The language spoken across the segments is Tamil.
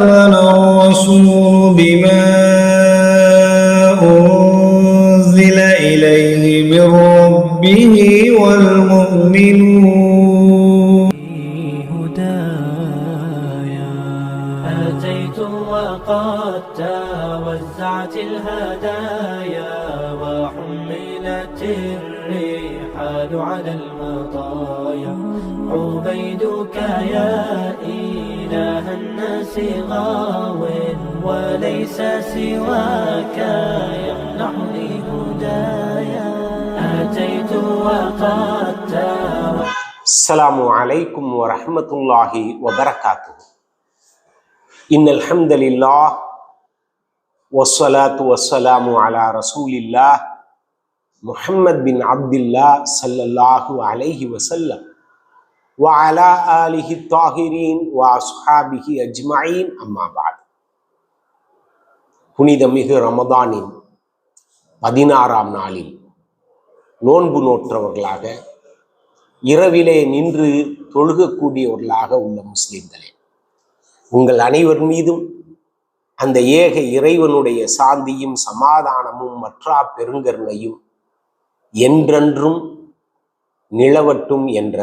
الرسول بما أنزل إليه من ربه والمؤمنون هدايا أتيت وقد توزعت الهدايا وحملت الرحال على عبيدك يا إله الناس غاو وليس سواك يمنحني هدايا أتيت وقد السلام عليكم ورحمة الله وبركاته. إن الحمد لله والصلاة والسلام على رسول الله محمد بن عبد الله صلى الله عليه وسلم. وعلى آله الطاهرين وأصحابه أجمعين أما بعد புனிதமிகு ரமதானின் பதினாறாம் நாளில் நோன்பு நோற்றவர்களாக இரவிலே நின்று தொழுகக்கூடியவர்களாக உள்ள முஸ்லிம்களே உங்கள் அனைவர் மீதும் அந்த ஏக இறைவனுடைய சாந்தியும் சமாதானமும் மற்றா பெருங்கருணையும் என்றென்றும் நிலவட்டும் என்ற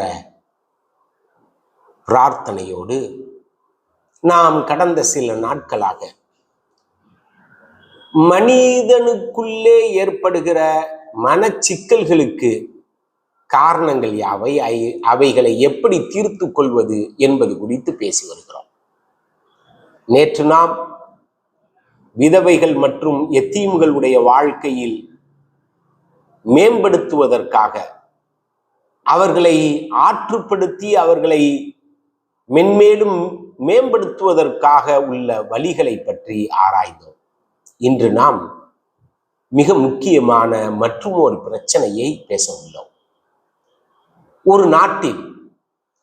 பிரார்த்தனையோடு நாம் கடந்த சில நாட்களாக மனிதனுக்குள்ளே ஏற்படுகிற மனச்சிக்கல்களுக்கு காரணங்கள் யாவை? அவைகளை எப்படி தீர்த்து கொள்வது என்பது குறித்து பேசி வருகிறோம். நேற்று நாம் விதவைகள் மற்றும் எத்தீம்களுடைய வாழ்க்கையில் மேம்படுத்துவதற்காக அவர்களை ஆற்றுப்படுத்தி அவர்களை மென்மேலும் மேம்படுத்துவதற்காக உள்ள வழிகளை பற்றி ஆராய்ந்தோம். இன்று நாம் மிக முக்கியமான மற்றும் ஒரு பிரச்சனையை பேச உள்ளோம். ஒரு நாட்டில்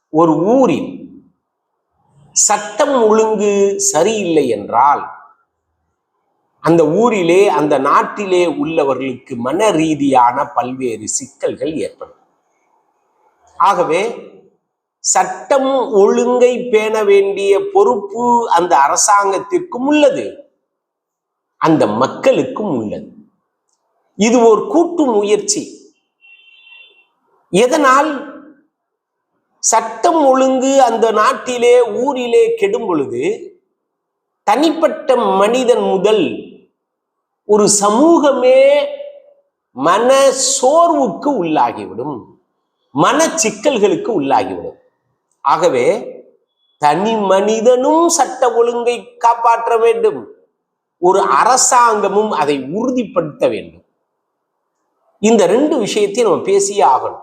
ஒரு ஊரில் சட்டம் ஒழுங்கு சரியில்லை என்றால் அந்த ஊரிலே அந்த நாட்டிலே உள்ளவர்களுக்கு மன ரீதியான பல்வேறு சிக்கல்கள் ஏற்படும். ஆகவே சட்டம் ஒழுங்கை பேண வேண்டிய பொறுப்பு அந்த அரசாங்கத்திற்கும் உள்ளது. அந்த மக்களுக்கும் உள்ளது. இது ஒரு கூட்டு முயற்சி. எதனால்? சட்டம் ஒழுங்கு அந்த நாட்டிலே ஊரிலே கெடும் பொழுது தனிப்பட்ட மனிதன் முதல் ஒரு சமூகமே மன சோர்வுக்கு உள்ளாகிவிடும். மன சிக்கல்களுக்கு உள்ளாகிவிடும். ஆகவே தனி மனிதனும் சட்ட ஒழுங்கை காப்பாற்ற வேண்டும். ஒரு அரசாங்கமும் அதை உறுதிப்படுத்த வேண்டும். இந்த ரெண்டு விஷயத்தையும் நம்ம பேசியே ஆகணும்.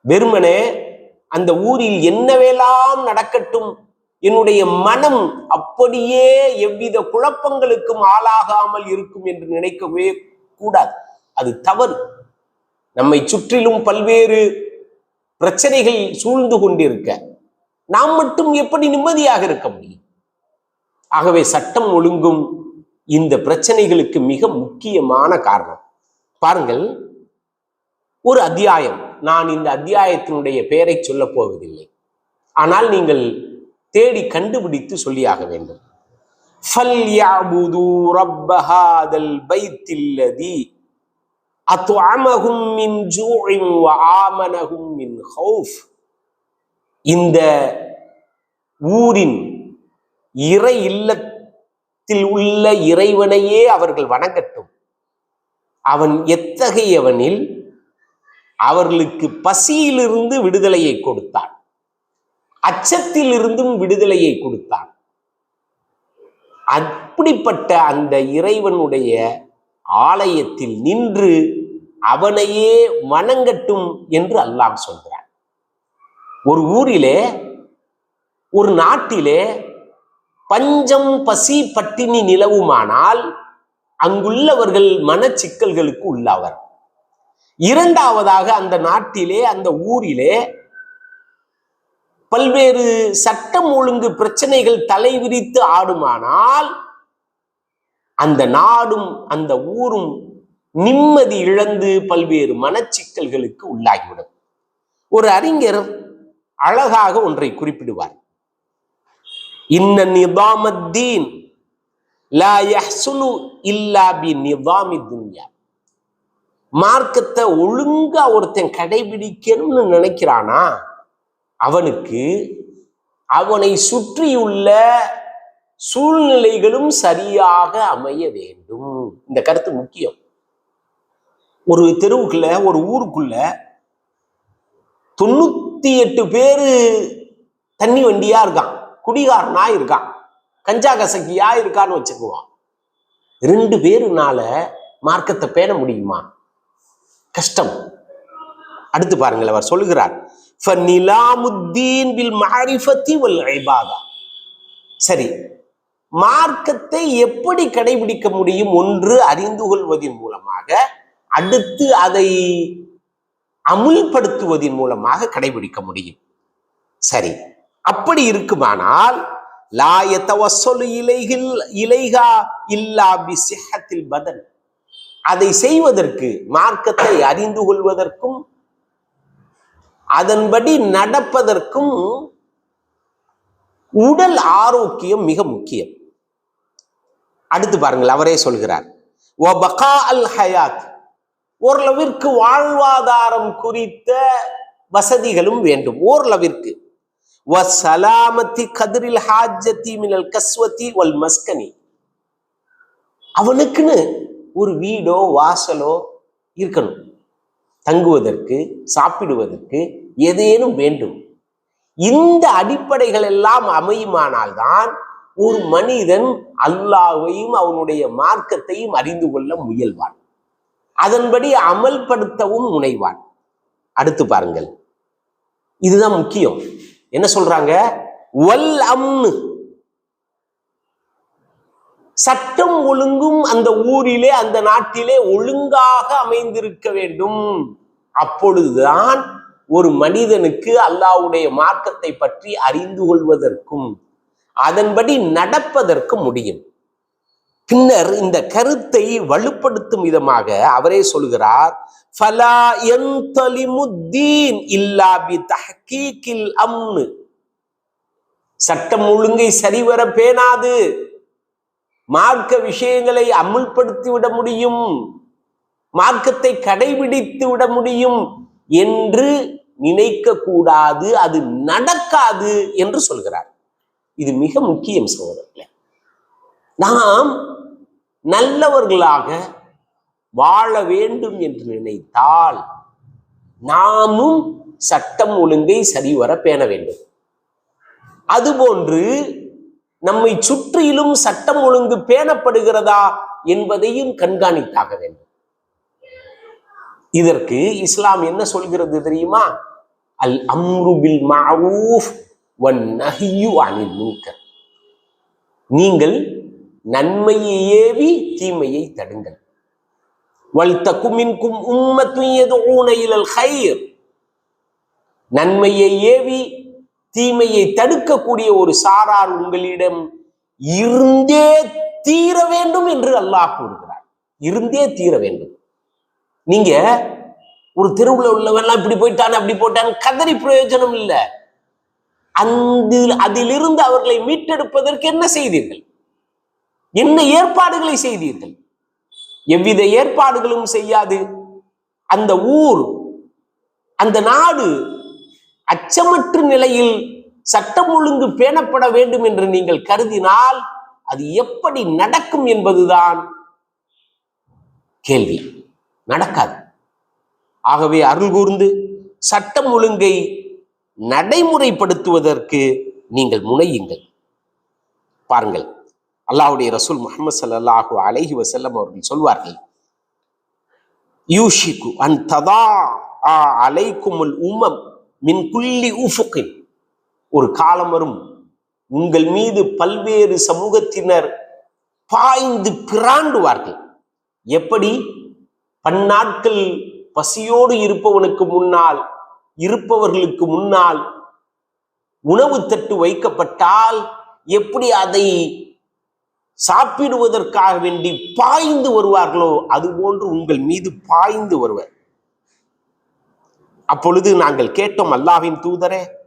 வெறுமனே அந்த ஊரில் என்னவெல்லாம் நடக்கட்டும் என்னுடைய மனம் அப்படியே எவ்வித குழப்பங்களுக்கும் ஆளாகாமல் இருக்கும் என்று நினைக்கவே கூடாது. அது தவறு. நம்மை சுற்றிலும் பல்வேறு பிரச்சனைகள் சூழ்ந்து கொண்டிருக்க நாம் மட்டும் எப்படி நிம்மதியாக இருக்க முடியும்? ஆகவே சட்டம் ஒழுங்கும் இந்த பிரச்சனைகளுக்கு மிக முக்கியமான காரணம். பாருங்கள் ஒரு அத்தியாயம். நான் இந்த அத்தியாயத்தினுடைய பெயரை சொல்லப் போவதில்லை. ஆனால் நீங்கள் தேடி கண்டுபிடித்து சொல்லியாக வேண்டும். இந்த ஊரின் இறை இல்லத்தில் உள்ள இறைவனையே அவர்கள் வணங்கட்டும். அவன் எத்தகையவனில்? அவர்களுக்கு பசியிலிருந்து விடுதலையை கொடுத்தான். அச்சத்திலிருந்தும் விடுதலையை கொடுத்தான். அப்படிப்பட்ட அந்த இறைவனுடைய ஆலயத்தில் நின்று அவனையே வணங்கட்டும் என்று அல்லாஹ் சொல்கிறார் ஒரு ஊரிலே ஒரு நாட்டிலே பஞ்சம் பசி பட்டினி நிலவுமானால் அங்குள்ளவர்கள் மனச்சிக்கல்களுக்கு உள்ளாவர். இரண்டாவதாக அந்த நாட்டிலே அந்த ஊரிலே பல்வேறு சட்டம் ஒழுங்கு பிரச்சனைகள் தலைவிரித்து ஆடுமானால் அந்த நாடும் அந்த ஊரும் நிம்மதி இழந்து பல்வேறு மனச்சிக்கல்களுக்கு உள்ளாகிவிடும். ஒரு அறிஞர் அழகாக ஒன்றை குறிப்பிடுவார். இன்ன நிதாமத்தீன் லா யஹ்சுனு இல்லா பி நிதாமி துன்யா. மார்க்கத்தை ஒழுங்கா ஒருத்தன் கடைபிடிக்கணும்னு நினைக்கிறானா? அவனுக்கு அவனை சுற்றியுள்ள சூழ்நிலைகளும் சரியாக அமைய வேண்டும். இந்த கருத்து முக்கியம். ஒரு தெருவுக்குள்ள ஒரு ஊருக்குள்ள தொண்ணூத்தி எட்டு பேரு தண்ணி வண்டியா இருக்கான். குடிகாரனா இருக்கான். கஞ்சா கசக்கியா இருக்கான்னு வச்சுக்குவான். ரெண்டு பேருனால மார்க்கத்தை பேண முடியுமா? கஷ்டம். அடுத்து பாருங்கள் அவர் சொல்லுகிறார் சரி மார்க்கத்தை எப்படி கடைபிடிக்க முடியும் ஒன்று அறிந்து கொள்வதன் மூலமாக அடுத்து அதை அமுல்படுத்துவதன் மூலமாக கடைபிடிக்க முடியும். சரி அப்படி இருக்குமானால் லாயத்தவசொலு இலைகள் இலைகா இல்லா சிஹத்தில் பதன். அதை செய்வதற்கு மார்க்கத்தை அறிந்து கொள்வதற்கும் அதன்படி நடப்பதற்கும் உடல் ஆரோக்கியம் மிக முக்கியம். அடுத்து பாருங்கள் அவரே சொல்கிறார். "வபகா அல் ஹயாத் ஓரளவிற்கு வாழ்வாதாரம் குறித்த வசதிகளும் வேண்டும். ஓரளவிற்கு. வசலாமத்தி கதிரில் ஹாஜத்தி மினல் கஸ்வத்தி வல் மஸ்கனி. அவனுக்குன்னு ஒரு வீடோ வாசலோ இருக்கணும். தங்குவதற்கு சாப்பிடுவதற்கு ஏதேனும் வேண்டும். இந்த அடிப்படைகள் எல்லாம் அமையுமானால்தான் ஒரு மனிதன் அல்லாவையும் அவனுடைய மார்க்கத்தையும் அறிந்து கொள்ள முயல்வான். அதன்படி அமல்படுத்தவும் முனைவான். அடுத்து பாருங்கள். இதுதான் முக்கியம். என்ன சொல்றாங்க? வல் அம்னு. சட்டம் ஒழுங்கும் அந்த ஊரிலே அந்த நாட்டிலே ஒழுங்காக அமைந்திருக்க வேண்டும். அப்பொழுதுதான் ஒரு மனிதனுக்கு அல்லாஹ்வுடைய மார்க்கத்தை பற்றி அறிந்து கொள்வதற்கும் அதன்படி நடப்பதற்கு முடியும். பின்னர் இந்த கருத்தை வலுப்படுத்தும் விதமாக அவரே சொல்கிறார் ஃபலா யன்தலிமுத்தீன் இல்லா பி தஹ்கீகில் அம்னு. சட்டம் ஒழுங்கை சரிவர பேணாது. மார்க்க விஷயங்களை அமுல்படுத்தி விட முடியும். மார்க்கத்தை கடைபிடித்து விட முடியும் என்று நினைக்க கூடாது அது நடக்காது என்று சொல்கிறார். இது மிக முக்கியம் சகோதரர்களே. நாம் நல்லவர்களாக வாழ வேண்டும் என்று நினைத்தால் நாமும் சட்டம் ஒழுங்கை சரிவர பேண வேண்டும். அதுபோன்று நம்மை சுற்றிலும் சட்டம் ஒழுங்கு பேணப்படுகிறதா என்பதையும் கண்காணித்தாக வேண்டும். இதற்கு இஸ்லாம் என்ன சொல்கிறது தெரியுமா? அல் அம்ருபில் மாவூஃப் வன் நஹ்யு அனில் நீங்கள் நன்மையை ஏவி தீமையை தடுங்கள். வல் தகுமின்கும் உம்மத்துன் யதுஊன இலல் நன்மையை ஏவி தீமையை தடுக்கக்கூடிய ஒரு சாரார் உங்களிடம் இருந்தே தீர வேண்டும் என்று அல்லாஹ் கூறுகிறார். இருந்தே தீர வேண்டும். நீங்க ஒரு தெருவுல உள்ளவெல்லாம் இப்படி போயிட்டான் அப்படி போட்டான் கதறி பிரயோஜனம் இல்லை. அந்த அதிலிருந்து அவர்களை மீட்டெடுப்பதற்கு என்ன செய்தீர்கள்? என்ன ஏற்பாடுகளை செய்தீர்கள்? எவ்வித ஏற்பாடுகளும் செய்யாது. அந்த ஊர் அந்த நாடு அச்சமற்ற நிலையில் சட்டம் ஒழுங்கு பேணப்பட வேண்டும் என்று நீங்கள் கருதினால் அது எப்படி நடக்கும் என்பதுதான் கேள்வி. நடக்காது. ஆகவே அருள் கூர்ந்து சட்டம் ஒழுங்கை நடைமுறைப்படுத்துவதற்கு நீங்கள் முனையுங்கள். பாருங்கள். அல்லாஹுடைய ரசூல் முகமது ஸல்லல்லாஹு அலஹி வசல்லம் அவர்கள் சொல்வார்கள் யூஷிகு அன் ததா அலைக்குமுல் உமம் மின் குள்ளி உஃபுகின் ஒரு காலம் வரும் உங்கள் மீது பல்வேறு சமூகத்தினர் பாய்ந்து பிராண்டுவார்கள். எப்படி? பன்னாட்கள் பசியோடு இருப்பவனுக்கு முன்னால் இருப்பவர்களுக்கு முன்னால் உணவு தட்டு வைக்கப்பட்டால் எப்படி அதை சாப்பிடுவதற்காக வேண்டி பாய்ந்து வருவார்களோ அதுபோன்று உங்கள் மீது பாய்ந்து வருவர். அப்பொழுது நாங்கள் கேட்டோம் அல்லாவின் தூதரே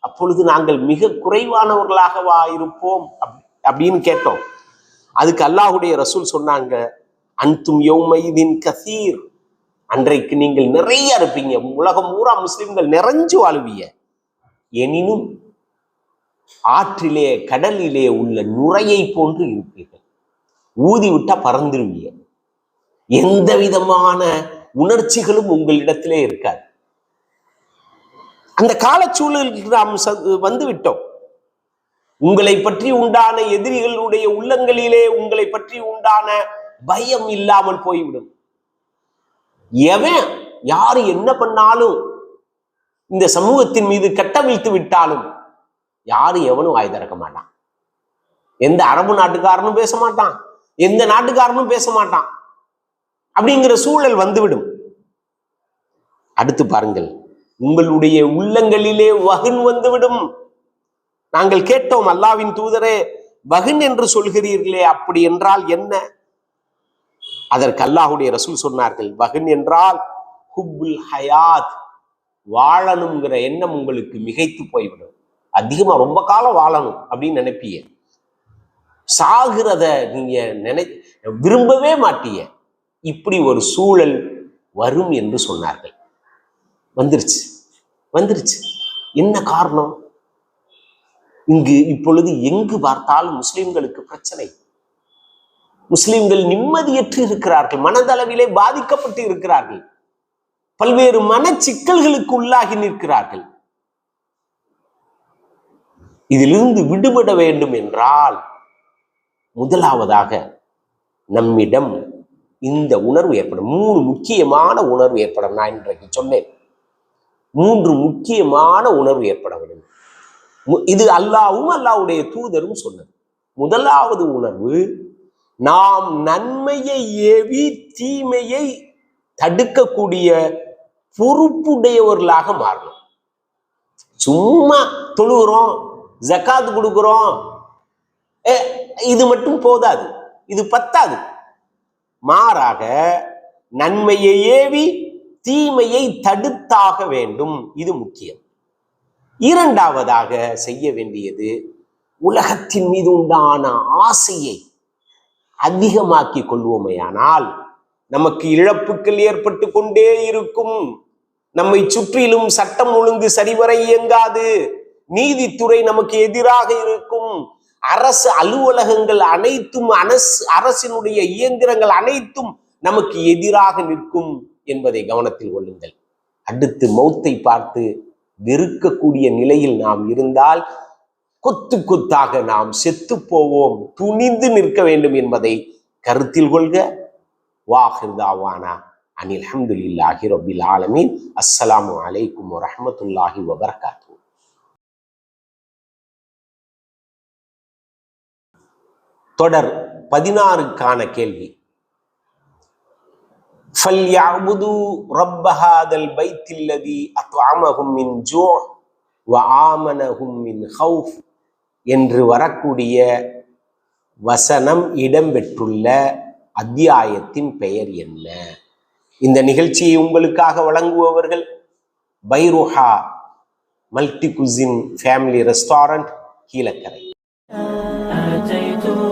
அப்பொழுது நாங்கள் மிக குறைவானவர்களாகவா இருப்போம்? அப்- அப்படின்னு கேட்டோம். அதுக்கு அல்லாஹுடைய ரசூல் சொன்னாங்க அன்தும் யோமைதின் கசீர். அன்றைக்கு நீங்கள் நிறைய இருப்பீங்க. உலகம் பூரா முஸ்லிம்கள் நிறைஞ்சு வாழுவீங்க. எனினும் ஆற்றிலே கடலிலே உள்ள நுரையை போன்று இருப்பீர்கள். ஊதி விட்டா பறந்துருவீங்க. எந்த விதமான உணர்ச்சிகளும் உங்களிடத்திலே இருக்காது. அந்த காலச்சூழலுக்கு நாம் ச- வந்து விட்டோம் உங்களை பற்றி உண்டான எதிரிகளுடைய உள்ளங்களிலே உங்களை பற்றி உண்டான பயம் இல்லாமல் போய்விடும். எவன் யாரு என்ன பண்ணாலும் இந்த சமூகத்தின் மீது கட்டவிழ்த்து விட்டாலும் யாரும் எவனும் வாய் திறக்க மாட்டான். எந்த அரபு நாட்டுக்காரனும் பேச மாட்டான். எந்த நாட்டுக்காரனும் பேச மாட்டான். அப்படிங்கிற சூழல் வந்துவிடும். அடுத்து பாருங்கள். உங்களுடைய உள்ளங்களிலே வகுன் வந்துவிடும். நாங்கள் கேட்டோம் அல்லாவின் தூதரே வகுன் என்று சொல்கிறீர்களே அப்படி என்றால் என்ன? அதற்கு அல்லாஹுடைய ரசூல் சொன்னார்கள் வகுன் என்றால் ஹுப்புல் ஹயாத் வாழணுங்கிற எண்ணம் உங்களுக்கு மிகைத்து போய்விடும். அதிகமா ரொம்ப காலம் வாழணும் அப்படின்னு நினைப்பிய. சாகிறத நீங்க நினை விரும்பவே மாட்டிய. இப்படி ஒரு சூழல் வரும் என்று சொன்னார்கள். வந்துருச்சு. வந்துருச்சு. என்ன காரணம்? இங்கு இப்பொழுது எங்கு பார்த்தாலும் முஸ்லிம்களுக்கு பிரச்சனை. முஸ்லிம்கள் நிம்மதியற்று இருக்கிறார்கள். மனதளவிலே பாதிக்கப்பட்டு இருக்கிறார்கள். பல்வேறு மன சிக்கல்களுக்கு உள்ளாகி நிற்கிறார்கள். இதிலிருந்து விடுபட வேண்டும் என்றால் முதலாவதாக நம்மிடம் இந்த உணர்வு ஏற்படும். மூணு முக்கியமான உணர்வு ஏற்படும் நான் இன்றைக்கு சொன்னேன். மூன்று முக்கியமான உணர்வு ஏற்பட வேண்டும். மு- இது அல்லாவும் அல்லாவுடைய தூதரும் சொன்னது. முதலாவது உணர்வு நாம் நன்மையை ஏவி தீமையை தடுக்கக்கூடிய பொறுப்புடையவர்களாக மாறணும். சும்மா தொழுகிறோம் ஜக்காத் கொடுக்குறோம். ஏ, இது மட்டும் போதாது. இது பத்தாது. மாறாக நன்மையை ஏவி தீமையை தடுத்தாக வேண்டும். இது முக்கியம். இரண்டாவதாக செய்ய வேண்டியது உலகத்தின் மீது உண்டான ஆசையை அதிகமாக்கி கொள்வோமேயானால் நமக்கு இழப்புகள் ஏற்பட்டு கொண்டே இருக்கும். நம்மை சுற்றிலும் சட்டம் ஒழுங்கு சரிவர இயங்காது. நீதித்துறை நமக்கு எதிராக இருக்கும். அரசு அலுவலகங்கள் அனைத்தும் அரசு அரசினுடைய இயந்திரங்கள் அனைத்தும் நமக்கு எதிராக நிற்கும் என்பதை கவனத்தில் கொள்ளுங்கள். அடுத்து மௌத்தை பார்த்து வெறுக்கக்கூடிய நிலையில் நாம் இருந்தால் கொத்து கொத்தாக நாம் செத்து போவோம் துணிந்து நிற்க வேண்டும் என்பதை கருத்தில் கொள்க. வாஹிர்தாவானா அனில் அஹமதுல்லாஹி ரபில் ஆலமீன். அஸ்ஸலாமு அலைக்கும் வரமத்துல்லாஹி வபரகாத்து தொடர் பதினாறுக்கான கேள்வி فَلْيَعْبُدُوا رَبَّ هَذَا الْبَيْتِ الَّذِي أَطْعَمَهُم مِّن جُوعٍ وَآمَنَهُم مِّن خَوْفٍ என்று வரக்கூடிய வசனம் இடம்பெற்றுள்ள அத்தியாயத்தின் பெயர் என்ன இந்த நிகழ்ச்சியை உங்களுக்காக வழங்குபவர்கள் பைருஹா multi cuisine family restaurant Keelakarai